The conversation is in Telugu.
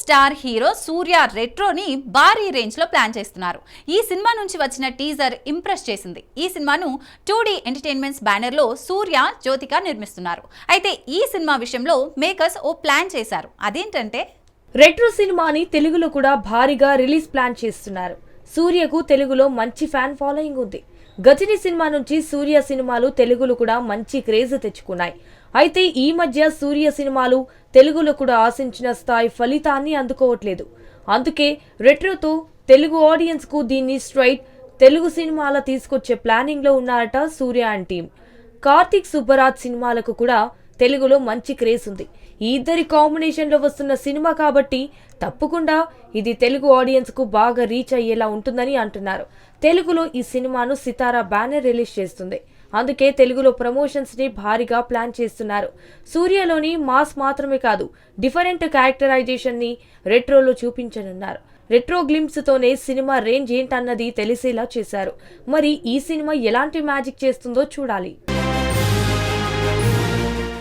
స్టార్ హీరో సూర్య రెట్రోని భారీ రేంజ్లో ప్లాన్ చేస్తున్నారు. ఈ సినిమా నుంచి వచ్చిన టీజర్ ఇంప్రెస్ చేసింది. ఈ సినిమాను టూ డి ఎంటర్టైన్మెంట్స్ బ్యానర్లో సూర్య జ్యోతిక నిర్మిస్తున్నారు. అయితే ఈ సినిమా విషయంలో మేకర్స్ ఓ ప్లాన్ చేశారు. అదేంటంటే రెట్రో సినిమాని తెలుగులో కూడా భారీగా రిలీజ్ ప్లాన్ చేస్తున్నారు. సూర్యకు తెలుగులో మంచి ఫ్యాన్ ఫాలోయింగ్ ఉంది. గజని సినిమా నుంచి సూర్య సినిమాలు తెలుగులో కూడా మంచి క్రేజ్ తెచ్చుకున్నాయి. అయితే ఈ మధ్య సూర్య సినిమాలు తెలుగులో కూడా ఆశించిన స్థాయి ఫలితాన్ని అందుకోవట్లేదు. అందుకే రెట్రోతో తెలుగు ఆడియన్స్కు దీన్ని స్ట్రైట్ తెలుగు సినిమాల తీసుకొచ్చే ప్లానింగ్లో ఉన్నారట సూర్య అండ్ టీం కార్తీక్ సుబ్బరాజ్ సినిమాలకు కూడా తెలుగులో మంచి క్రేజ్ ఉంది. ఈ ఇద్దరి కాంబినేషన్లో వస్తున్న సినిమా కాబట్టి తప్పకుండా ఇది తెలుగు ఆడియన్స్కు బాగా రీచ్ అయ్యేలా ఉంటుందని అంటున్నారు. తెలుగులో ఈ సినిమాను సితారా బ్యానర్ రిలీజ్ చేస్తుంది. అందుకే తెలుగులో ప్రమోషన్స్ని భారీగా ప్లాన్ చేస్తున్నారు. సూర్యలోని మాస్ మాత్రమే కాదు డిఫరెంట్ క్యారెక్టరైజేషన్ని రెట్రోలో చూపించనున్నారు. రెట్రో గ్లిమ్స్తోనే సినిమా రేంజ్ ఏంటన్నది తెలిసేలా చేశారు. మరి ఈ సినిమా ఎలాంటి మ్యాజిక్ చేస్తుందో చూడాలి.